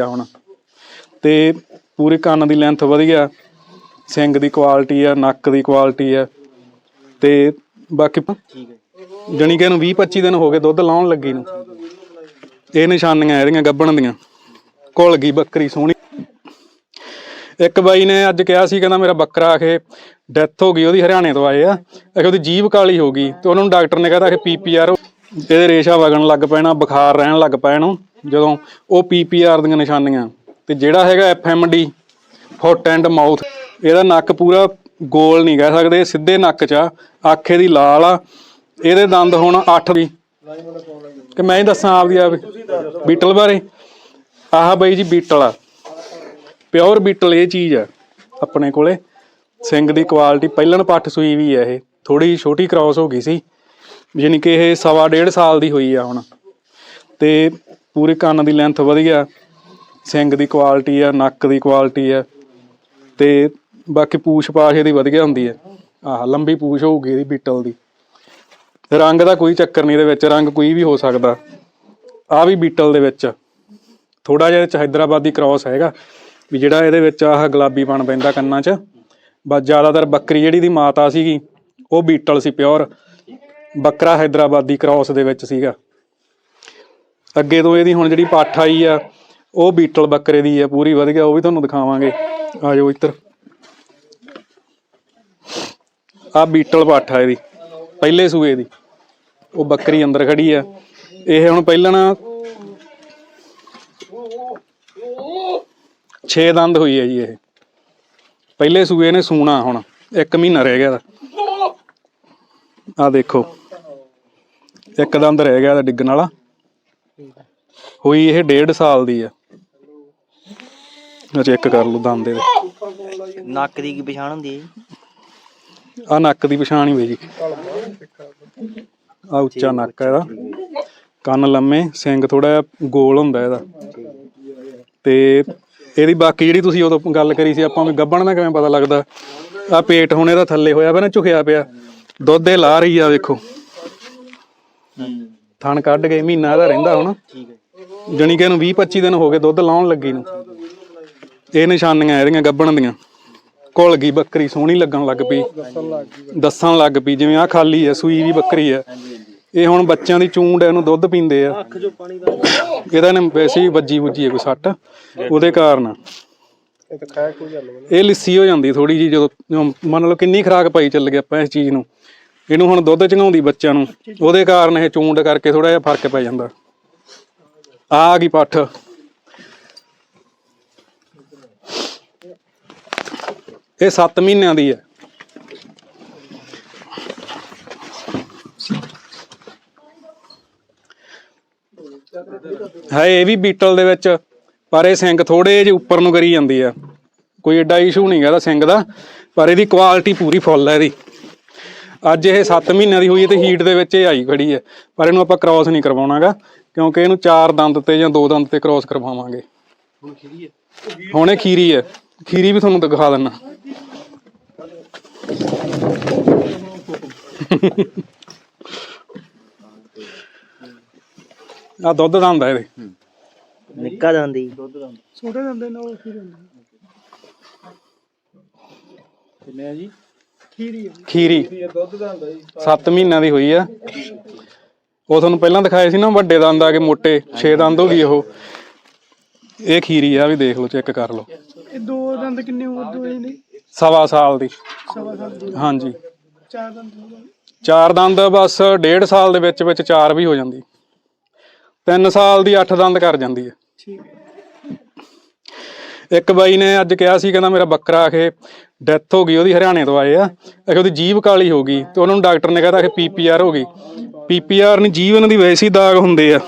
ਆ ਹੁਣ। ਤੇ ਪੂਰੇ ਕੰਨ ਦੀ ਲੈਂਥ ਵਧੀਆ ਸਿੰਗ ਦੀ ਕੁਆਲਿਟੀ ਆ, ਨੱਕ ਦੀ ਕੁਆਲਿਟੀ ਆ। ਤੇ ਬਾਕੀ ਠੀਕ ਹੈ ਜਣੀ ਕਿ ਇਹਨੂੰ 20 25 ਦਿਨ ਹੋ ਗਏ ਦੁੱਧ ਲਾਉਣ ਲੱਗੀ ਨੂੰ। ਇਹ ਨਿਸ਼ਾਨੀਆਂ ਇਹਦੀਆਂ ਗੱਬਣ ਦੀਆਂ। ਘੁਲ ਗਈ ਬੱਕਰੀ ਸੋਹਣੀ। ਇੱਕ ਬਾਈ ਨੇ ਅੱਜ ਕਿਹਾ ਸੀ, ਕਹਿੰਦਾ ਮੇਰਾ ਬੱਕਰਾ ਆ ਕੇ ਡੈਥ ਹੋ ਗਈ, ਉਹਦੀ ਹਰਿਆਣੇ ਤੋਂ ਆਏ ਆ। ਅਖੇ ਉਹਦੀ ਜੀਭ ਕਾਲੀ ਹੋ ਗਈ। ਤੇ ਉਹਨਾਂ ਨੂੰ ਡਾਕਟਰ ਨੇ ਕਹਿੰਦਾ ਕਿ ਪੀਪੀਆਰ ਇਹਦੇ ਰੇਸ਼ਾ ਵਗਣ ਲੱਗ ਪੈਣਾ, ਬੁਖਾਰ ਰਹਿਣ ਲੱਗ ਪੈ ਇਹਨੂੰ ਜਦੋਂ ਉਹ ਪੀਪੀਆਰ ਦੀਆਂ ਨਿਸ਼ਾਨੀਆਂ। ਤੇ ਜਿਹੜਾ ਹੈਗਾ ਐਫਐਮਡੀ ਫੁੱਟ ਐਂਡ ਮਾਊਥ, ਇਹਦਾ ਨੱਕ ਪੂਰਾ ਗੋਲ ਨਹੀਂ ਕਹਿ ਸਕਦੇ, ਸਿੱਧੇ ਨੱਕ 'ਚ ਆ, ਆਖੇ ਦੀ ਲਾਲ ਆ। ਇਹਦੇ ਦੰਦ ਹੁਣ 8 ਦੀ। ਕਿ ਮੈਂ ਹੀ ਦੱਸਾਂ ਆਪਦੀ ਆਪ ਬੀਟਲ ਬਾਰੇ। ਆਹ ਬਾਈ ਜੀ ਬੀਟਲ ਆ। ਪਿਓਰ ਬੀਟਲ ਇਹ ਚੀਜ਼ ਆ, ਆਪਣੇ ਕੋਲੇ। ਸਿੰਘ ਦੀ ਕੁਆਲਿਟੀ ਪਹਿਲਣ ਪੱਠ ਸੂਈ ਵੀ ਆ ਇਹ। ਥੋੜੀ ਛੋਟੀ ਕ੍ਰਾਸ ਹੋ ਗਈ ਸੀ। ਯਾਨੀ ਕਿ ਇਹ ਸਵਾ ਡੇਢ ਸਾਲ ਦੀ ਹੋਈ ਆ ਹੁਣ। ਤੇ ਪੂਰੇ ਕੰਨ ਦੀ ਲੈਂਥ ਵਧੀਆ ਸਿੰਗ ਦੀ ਕੁਆਲਿਟੀ ਆ, ਨੱਕ ਦੀ ਕੁਆਲਿਟੀ ਆ, ਤੇ ਬਾਕੀ ਪੂਛ ਪਾਛ ਇਹਦੀ ਵਧੀਆ ਹੁੰਦੀ ਹੈ ਆਹ, ਲੰਬੀ ਪੂਛ ਹੋਊਗੀ ਇਹਦੀ ਬੀਟਲ ਦੀ। ਰੰਗ ਦਾ ਕੋਈ ਚੱਕਰ ਨਹੀਂ ਇਹਦੇ ਵਿੱਚ, ਰੰਗ ਕੋਈ ਵੀ ਹੋ ਸਕਦਾ। ਆ ਵੀ ਬੀਟਲ ਦੇ ਵਿੱਚ। ਥੋੜਾ ਜਿਹਾ 'ਚ ਹੈਦਰਾਬਾਦੀ ਕ੍ਰਾਸ ਹੈਗਾ, ਵੀ ਜਿਹੜਾ ਇਹਦੇ ਵਿੱਚ ਆਹ ਗੁਲਾਬੀ ਗੁਲਾਬੀਪਣ ਪੈਂਦਾ ਕੰਨਾਂ 'ਚ। ਬਸ ਜ਼ਿਆਦਾਤਰ ਬੱਕਰੀ ਜਿਹੜੀ ਦੀ ਮਾਤਾ ਸੀਗੀ, ਉਹ ਬੀਟਲ ਸੀ ਪਿਓਰ ਬੱਕਰਾ ਹੈਦਰਾਬਾਦੀ ਕ੍ਰਾਸ ਦੇ ਵਿੱਚ ਸੀਗਾ। ਅੱਗੇ ਤੋਂ ਇਹਦੀ ਹੁਣ ਜਿਹੜੀ ਪੱਠ ਆਈ ਆ, ਉਹ ਬੀਟਲ ਬੱਕਰੇ ਦੀ ਆ, ਪੂਰੀ ਵਧੀਆ, ਉਹ ਵੀ ਤੁਹਾਨੂੰ ਦਿਖਾਵਾਂਗੇ। ਆ ਜਾਓ ਇੱਧਰ। ਆ ਬੀਟਲ ਪੱਠ ਆ ਇਹਦੀ, ਪਹਿਲੇ ਸੂਏ ਦੀ। ਉਹ ਬੱਕਰੀ ਅੰਦਰ ਖੜੀ ਆ। ਇਹ ਹੁਣ ਪਹਿਲਾਂ ਨਾ 6 ਦੰਦ ਹੋਈ ਹੈ ਜੀ ਇਹ। ਪਹਿਲੇ ਸੂਏ ਨੇ ਸੂਣਾ ਹੁਣ 1 ਮਹੀਨਾ ਰਹਿ ਗਿਆ ਦਾ ਆ ਦੇਖੋ, ਇੱਕ ਦੰਦ ਰਹਿ ਗਿਆ ਡਿੱਗਣ ਵਾਲਾ। ਹੋਈ ਇਹ 1.5 ਸਾਲ ਦੀ ਆ। ਚੈੱਕ ਕਰ ਲਓ ਦੰਦ ਇਹਦੇ। ਨੱਕ ਦੀ ਕੀ ਪਛਾਣ ਹੁੰਦੀ ਹੈ ਆ ਨੱਕ ਦੀ ਪਛਾਣ ਹੀ ਹੋਈ ਜੀ। ਆ ਉੱਚਾ ਨੱਕ ਹੈ ਇਹਦਾ। ਕੰਨ ਲੰਮੇ ਸਿੰਗ ਥੋੜਾ ਜਿਹਾ ਗੋਲ ਹੁੰਦਾ ਇਹਦਾ। ਤੇ ਇਹਦੀ ਬਾਕੀ ਜਿਹੜੀ ਤੁਸੀਂ ਉਦੋਂ ਗੱਲ ਕਰੀ ਸੀ ਆਪਾਂ ਵੀ ਗੱਬਣ ਦਾ ਕਿਵੇਂ ਪਤਾ ਲੱਗਦਾ? ਆ ਪੇਟ ਹੁਣ ਇਹਦਾ ਥੱਲੇ ਹੋਇਆ ਪਿਆ ਨਾ ਝੁਕਿਆ ਪਿਆ। ਦੁੱਧ ਇਹ ਲਾ ਰਹੀ ਆ ਵੇਖੋ। ਥਣ ਕੱਢ ਕੇ ਮਹੀਨਾ ਇਹਦਾ ਰਹਿੰਦਾ ਹੁਣ। ਠੀਕ ਹੈ। ਜਣੀ ਕਿ ਇਹਨੂੰ 20 25 ਦਿਨ ਹੋ ਗਏ ਦੁੱਧ ਲਾਉਣ ਲੱਗੀ ਨੂੰ। ਇਹ ਨਿਸ਼ਾਨੀਆਂ ਇਹਦੀਆਂ ਗੱਬਣ ਦੀਆਂ। ਘੁਲ ਗਈ ਬੱਕਰੀ ਸੋਹਣੀ ਲੱਗਣ ਲੱਗ ਪਈ। ਦੱਸਣ ਲੱਗ ਪਈ ਜਿਵੇਂ ਆ ਖਾਲੀ ਹੈ ਸੂਈ ਵੀ ਬੱਕਰੀ ਹੈ। ਇਹ ਹੁਣ ਬੱਚਿਆਂ ਦੀ ਚੂੰਡ ਹੈ, ਇਹਨੂੰ ਦੁੱਧ ਪੀਂਦੇ ਆ। ਦਾ ਇਹਦਾ ਨੇ ਵੈਸੇ ਹੀ ਵੱਜੀ ਵੁੱਜੀ ਕੋਈ ਸੱਟ। ਉਹਦੇ ਕਾਰਨ। ਇਹ ਤਾਂ ਖਾਇਆ ਕੋਈ ਗੱਲ ਇਹ ਲਿੱਸੀ ਹੋ ਜਾਂਦੀ ਥੋੜੀ ਜੀ ਜਦੋਂ ਜਦੋਂ ਮੰਨ ਲਓ ਕਿੰਨੀ ਖਰਾਕ ਪਾਈ ਚੱਲ ਗਿਆ ਆਪਾਂ ਇਸ ਚੀਜ਼ ਨੂੰ। ਇਹਨੂੰ ਹੁਣ ਦੁੱਧ ਚੰਗਾਉਂਦੀ ਬੱਚਿਆਂ ਨੂੰ। ਉਹਦੇ ਕਾਰਨ ਇਹ ਚੂੰਡ ਕਰਕੇ ਥੋੜਾ ਜਿਹਾ ਫ਼ਰਕ ਪੈ ਜਾਂਦਾ। ਆ ਗਈ ਪੱਠ। ਇਹ 7 ਮਹੀਨਿਆਂ ਦੀ ਹੈ। ਹੈ ਇਹ ਵੀ ਬੀਟਲ ਦੇ ਵਿੱਚ, ਪਰ ਇਹ ਸਿੰਗ ਥੋੜੇ ਜਿਹੇ ਉੱਪਰ ਨੂੰ ਕਰੀ ਜਾਂਦੀ ਆ ਕੋਈ ਐਡਾ ਇਸ਼ੂ ਨਹੀਂ ਗਾ ਸਿੰਗ ਦਾ, ਪਰ ਇਹਦੀ ਕੁਆਲਿਟੀ ਪੂਰੀ ਫੁੱਲ ਹੈ ਇਹਦੀ। ਅੱਜ ਇਹ 7 ਮਹੀਨਿਆਂ ਦੀ ਹੋਈ ਹੈ ਤੇ ਹੀਟ ਦੇ ਵਿੱਚ ਇਹ ਆਈ ਖੜੀ ਹੈ। ਪਰ ਇਹਨੂੰ ਆਪਾਂ ਕ੍ਰਾਸ ਨਹੀਂ ਕਰਵਾਉਣਾਗਾ ਕਿਉਂਕਿ ਇਹਨੂੰ ਚਾਰ ਦੰਦ ਤੇ ਜਾਂ ਦੋ ਦੰਦ ਤੇ ਕ੍ਰਾਸ ਕਰਵਾਵਾਂਗੇ। ਹੁਣ ਖੀਰੀ ਹੈ ਹੁਣ ਇਹ ਖੀਰੀ ਹੈ। ਖੀਰੀ ਵੀ ਤੁਹਾਨੂੰ ਦਿਖਾ ਦਿੰਨਾ। ਆ ਦੁੱਧ ਦੰਦ ਆ ਇਹਦੇ। ਨਿੱਕਾ ਦੰਦੀ ਛੋਟੇ ਦੰਦੇ ਨਾਲ ਕੀ ਦੰਦੇ ਕਿੰਨੇ ਆ ਜੀ? ਖੀਰੀ ਖੀਰੀ। ਇਹ ਦੁੱਧ ਦਾ ਹੁੰਦਾ ਜੀ। 7 ਮਹੀਨਿਆਂ ਦੀ ਹੋਈ ਆ। ਉਹ ਤੁਹਾਨੂੰ ਪਹਿਲਾਂ ਦਿਖਾਏ ਸੀ ਨਾ ਵੱਡੇ ਦੰਦ ਆ ਕੇ ਮੋਟੇ 6 ਦੰਦ ਹੋ ਗਈ ਉਹ। ਇਹ ਖੀਰੀ ਆ ਵੀ ਦੇਖ ਲਓ ਚੈੱਕ ਕਰ ਲਓ। ਇਹ ਦੋ ਦੰਦ ਕਿੰਨੇ ਉਦੋਂ ਹੋਏ ਨੇ ਸਵਾ ਸਾਲ ਦੀ। ਸਵਾ ਸਾਲ ਦੇ। ਹਾਂਜੀ। ਚਾਰ ਦੰਦ ਹੋ ਗਏ। ਚਾਰ ਦੰਦ ਬਸ ਡੇਢ ਸਾਲ ਦੇ ਵਿੱਚ ਵਿੱਚ ਚਾਰ ਵੀ ਹੋ ਜਾਂਦੀ। ਤਿੰਨ ਸਾਲ ਦੀ 8 ਦੰਦ ਕਰ ਜਾਂਦੀ ਹੈ। ਠੀਕ ਹੈ। ਇੱਕ ਬਾਈ ਨੇ ਅੱਜ ਕਿਹਾ ਸੀ ਕਹਿੰਦਾ ਮੇਰਾ ਬੱਕਰਾ ਆ ਕੇ ਡੈਥ ਹੋ ਗਈ ਉਹਦੀ ਹਰਿਆਣੇ ਤੋਂ ਆਏ ਆ। ਅਖੇ ਉਹਦੀ ਜੀਭ ਕਾਲੀ ਹੋ ਗਈ ਤੇ ਉਹਨਾਂ ਨੂੰ ਡਾਕਟਰ ਨੇ ਕਹਿੰਦਾ ਕਿ ਪੀਪੀਆਰ ਹੋ ਗਈ। ਪੀਪੀਆਰ ਨਹੀਂ ਜੀਭ ਇਹਨਾਂ ਦੀ ਵੈਸੀ ਦਾਗ ਹੁੰਦੇ ਆ।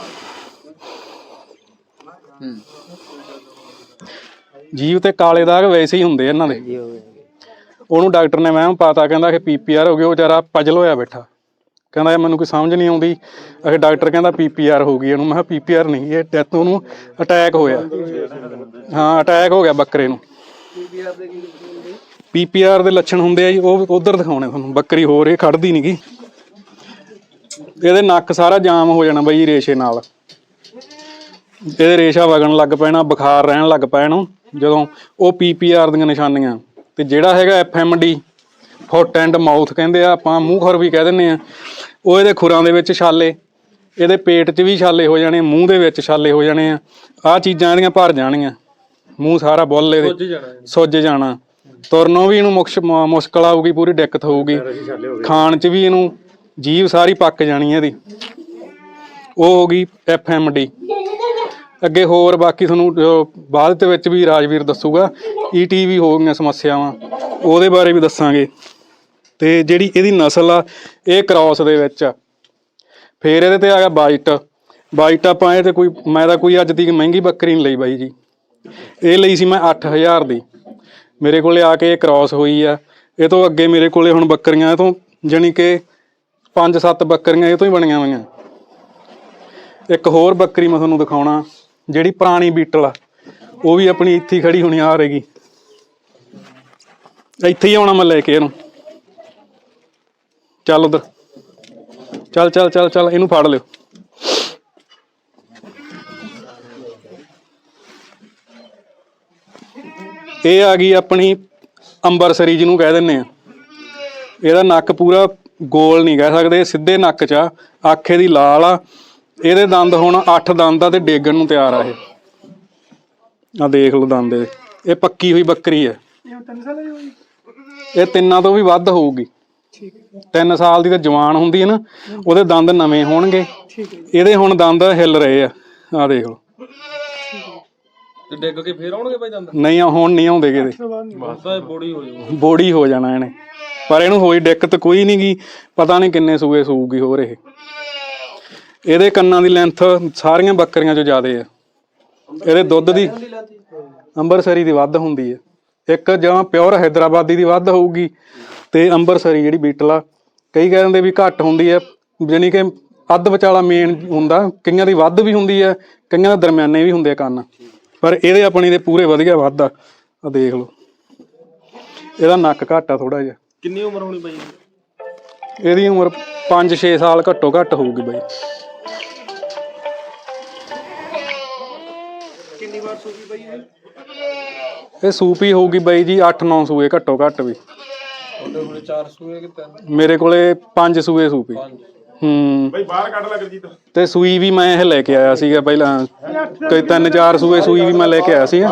ਜੀਭ ਤੇ ਕਾਲੇ ਦਾਗ ਵੈਸੇ ਹੀ ਹੁੰਦੇ ਆ ਇਹਨਾਂ ਦੇ। ਉਹਨੂੰ ਡਾਕਟਰ ਨੇ ਮੈਂ ਪਤਾ ਕਹਿੰਦਾ ਕਿ ਪੀਪੀਆਰ ਹੋ ਗਿਆ ਉਹ ਵਿਚਾਰਾ ਪਜਲ ਹੋਇਆ ਬੈਠਾ। ਕਹਿੰਦਾ ਇਹ ਮੈਨੂੰ ਕੋਈ ਸਮਝ ਨਹੀਂ ਆਉਂਦੀ। ਅਖੇ ਡਾਕਟਰ ਕਹਿੰਦਾ ਪੀਪੀਆਰ ਹੋ ਗਈ। ਇਹਨੂੰ ਮੈਂ ਕਿਹਾ ਪੀਪੀਆਰ ਨਹੀਂ, ਇਹ ਡੈਥ ਉਹਨੂੰ ਅਟੈਕ ਹੋਇਆ। ਹਾਂ ਅਟੈਕ ਹੋ ਗਿਆ ਬੱਕਰੇ ਨੂੰ। ਪੀਪੀਆਰ ਦੇ ਲੱਛਣ ਹੁੰਦੇ ਆ ਜੀ, ਉਹ ਉਧਰ ਦਿਖਾਉਣੇ ਤੁਹਾਨੂੰ। ਬੱਕਰੀ ਹੋਰ, ਇਹ ਖੜਦੀ ਨਹੀਂਗੀ ਇਹਦੇ ਨੱਕ ਸਾਰਾ ਜਾਮ ਹੋ ਜਾਣਾ ਬਈ ਰੇਸ਼ੇ ਨਾਲ। ਇਹਦੇ ਰੇਸ਼ਾ ਵਗਣ ਲੱਗ ਪੈਣਾ, ਬੁਖਾਰ ਰਹਿਣ ਲੱਗ ਪੈ ਇਹਨੂੰ ਜਦੋਂ ਉਹ ਪੀਪੀਆਰ ਦੀਆਂ ਨਿਸ਼ਾਨੀਆਂ। ਤੇ ਜਿਹੜਾ ਹੈਗਾ ਐਫਐਮਡੀ ਫੁੱਟ ਐਂਡ ਮਾਊਥ ਕਹਿੰਦੇ ਆ, ਆਪਾਂ ਮੂੰਹ ਖੁਰ ਵੀ ਕਹਿ ਦਿੰਦੇ ਆ। ਉਹ ਇਹਦੇ ਖੁਰਾਂ ਦੇ ਵਿੱਚ ਛਾਲੇ ਇਹਦੇ ਪੇਟ 'ਚ ਵੀ ਛਾਲੇ ਹੋ ਜਾਣੇ ਮੂੰਹ ਦੇ ਵਿੱਚ ਛਾਲੇ ਹੋ ਜਾਣੇ ਆ। ਆਹ ਚੀਜ਼ਾਂ ਇਹਦੀਆਂ ਭਰ ਜਾਣਗੀਆਂ ਮੂੰਹ ਸਾਰਾ ਬੁੱਲ ਇਹਦੇ। ਸੁੱਜ ਜਾਣਾ ਤੁਰਨੋਂ ਵੀ ਇਹਨੂੰ ਮੁਸ਼ਕਲ ਆਊਗੀ ਪੂਰੀ ਦਿੱਕਤ ਹੋਊਗੀ। ਖਾਣ 'ਚ ਵੀ ਇਹਨੂੰ ਜੀਭ ਸਾਰੀ ਪੱਕ ਜਾਣੀ ਇਹਦੀ। ਉਹ ਹੋ ਗਈ ਐਫਐਮਡੀ ਅੱਗੇ ਹੋਰ ਬਾਕੀ ਤੁਹਾਨੂੰ ਬਾਅਦ ਦੇ ਵਿੱਚ ਵੀ ਰਾਜਵੀਰ ਦੱਸੂਗਾ ਈਟੀਵੀ ਹੋ ਗਈਆਂ ਸਮੱਸਿਆਵਾਂ। ਉਹਦੇ ਬਾਰੇ ਵੀ ਦੱਸਾਂਗੇ। ਤੇ ਜਿਹੜੀ ਇਹਦੀ ਨਸਲ ਆ, ਇਹ ਕ੍ਰਾਸ ਦੇ ਵਿੱਚ ਆ। ਫੇਰ ਇਹਦੇ ਤੇ ਆ ਗਿਆ ਵਾਈਟ ਵਾਈਟ ਆਪਾਂ ਇਹ ਤੇ ਕੋਈ, ਮੈਂ ਤਾਂ ਕੋਈ ਅੱਜ ਤੱਕ ਮਹਿੰਗੀ ਬੱਕਰੀ ਨਹੀਂ ਲਈ ਬਾਈ ਜੀ। ਇਹ ਲਈ ਸੀ ਮੈਂ 8000 ਦੀ। ਮੇਰੇ ਕੋਲੇ ਆ ਕੇ ਇਹ ਕ੍ਰਾਸ ਹੋਈ ਆ। ਇਹ ਤੋਂ ਅੱਗੇ ਮੇਰੇ ਕੋਲੇ ਹੁਣ ਬੱਕਰੀਆਂ, ਇਹ ਤੋਂ ਜਾਣੀ ਕਿ 5-7 ਬੱਕਰੀਆਂ ਇਹ ਤੋਂ ਹੀ ਬਣੀਆਂ ਹੋਈਆਂ। ਇੱਕ ਹੋਰ ਬੱਕਰੀ ਮੈਂ ਤੁਹਾਨੂੰ ਦਿਖਾਉਣਾ, ਜਿਹੜੀ ਪੁਰਾਣੀ ਬੀਟਲ ਆ। ਉਹ ਵੀ ਆਪਣੀ ਇੱਥੇ ਖੜੀ ਹੋਣੀ ਆ ਰਹੇਗੀ। ਇੱਥੇ ਹੀ ਆਉਣਾ ਮੈਂ ਲੈ ਕੇ ਇਹਨੂੰ। ਚੱਲ ਉਧਰ। ਚੱਲ ਚੱਲ ਚੱਲ ਚੱਲ ਇਹਨੂੰ ਫੜ ਲਿਓ। ਇਹ ਆ ਗਈ ਆਪਣੀ ਅੰਬਰਸਰੀ ਜਿਹਨੂੰ ਕਹਿ ਦਿੰਨੇ ਆ। ਇਹਦਾ ਨੱਕ ਪੂਰਾ ਗੋਲ ਨਹੀਂ ਕਹਿ ਸਕਦੇ ਸਿੱਧੇ ਨੱਕ 'ਚ ਆ ਆਖੇ ਦੀ ਲਾਲ ਆ। ਇਹਦੇ ਦੰਦ ਹੁਣ 8 ਦੰਦ ਆ ਤੇ ਡੇਗਣ ਨੂੰ ਤਿਆਰ ਆ ਇਹ। ਆ ਦੇਖ ਲਓ ਦੰਦ ਇਹ ਪੱਕੀ ਹੋਈ ਬੱਕਰੀ ਹੈ ਇਹ ਤਿੰਨ ਤੋਂ ਵੀ ਵੱਧ ਹੋਊਗੀ। 3 ਸਾਲ ਦੀ ਤਾਂ ਜਵਾਨ ਹੁੰਦੀ ਹੈ ਨਾ ਉਹਦੇ ਦੰਦ ਨਵੇਂ ਹੋਣਗੇ। ਹੈ। ਇਹਦੇ ਹੁਣ ਦੰਦ ਹਿੱਲ ਰਹੇ ਆ। ਆ ਦੇਖ ਲਓ। ਤੇ ਡਿੱਗ ਕੇ ਫੇਰ ਆਉਣਗੇ ਭਾਈ ਦੰਦ? ਨਹੀਂ ਹੁਣ ਨਹੀਂ ਆਉਂਦੇ ਕਿਤੇ। ਬਸ ਬੋੜੀ ਹੋ ਜਾਊ ਬੋੜੀ ਹੋ ਜਾਣਾ ਇਹਨੇ। ਪਰ ਇਹਨੂੰ ਹੋਈ ਦਿੱਕਤ ਕੋਈ ਨਹੀਂ ਗੀ। ਪਤਾ ਨਹੀਂ ਕਿੰਨੇ ਸੂਏ ਸੂਗੀ ਹੋਰ ਇਹ। ਇਹਦੇ ਕੰਨਾਂ ਦੀ ਲੈਂਥ ਸਾਰੀਆਂ ਬੱਕਰੀਆਂ ਚੋਂ ਜ਼ਿਆਦੇ ਆ। ਇਹਦੇ ਦੁੱਧ ਦੀ ਅੰਬਰਸਰੀ ਦੀ ਵੱਧ ਹੁੰਦੀ ਹੈ ਇੱਕ ਜਮਾਂ ਪਿਓਰ ਹੈਦਰਾਬਾਦੀ ਦੀ ਵੱਧ ਹੋਊਗੀ ਤੇ ਅੰਬਰਸਰੀ ਜਿਹੜੀ ਬੀਟਲ ਆ ਕਈ ਕਹਿ ਦਿੰਦੇ ਵੀ ਘੱਟ ਹੁੰਦੀ ਹੈ ਜਾਣੀ ਕਿ ਅੱਧ ਵਿਚਾਲਾ ਮੇਨ ਹੁੰਦਾ ਕਈਆਂ ਦੀ ਵੱਧ ਵੀ ਹੁੰਦੀ ਹੈ ਕਈਆਂ ਦੇ ਦਰਮਿਆਨੇ ਵੀ ਹੁੰਦੇ ਕੰਨ। ਪਰ ਇਹਦੇ ਆਪਣੀ ਦੇ ਪੂਰੇ ਵਧੀਆ ਵੱਧ ਆ ਆ ਦੇਖ ਲਓ। ਇਹਦਾ ਨੱਕ ਘੱਟ ਆ ਥੋੜਾ ਜਿਹਾ। ਕਿੰਨੀ ਉਮਰ ਹੋਣੀ ਭਾਈ ਇਹਦੀ? ਉਮਰ 5-6 ਸਾਲ ਘੱਟੋ ਘੱਟ ਹੋਊਗੀ ਬਾਈ। ਕਿੰਨੀ ਵਾਰ ਸੂਗੀ ਬਾਈ ਇਹ? ਇਹ ਸੂਪੀ ਹੋਊਗੀ ਬਾਈ ਜੀ 8-9 ਸੂਏ ਘੱਟੋ ਘੱਟ ਵੀ। ਤੁਹਾਡੇ ਕੋਲੇ 4 ਸੂਏ ਕਿ 3 ਮੇਰੇ ਕੋਲੇ 5 ਸੂਏ ਸੂਪੀ 5 ਹੂੰ। ਬਾਈ ਬਾਹਰ ਕੱਢ ਲੱਗ ਜੀ ਤੇ ਸੂਈ ਵੀ ਮੈਂ ਇਹ ਲੈ ਕੇ ਆਇਆ ਸੀਗਾ ਪਹਿਲਾਂ। ਕਈ ਤਿੰਨ ਚਾਰ ਸੂਏ ਸੂਈ ਵੀ ਮੈਂ ਲੈ ਕੇ ਆਇਆ ਸੀਗਾ।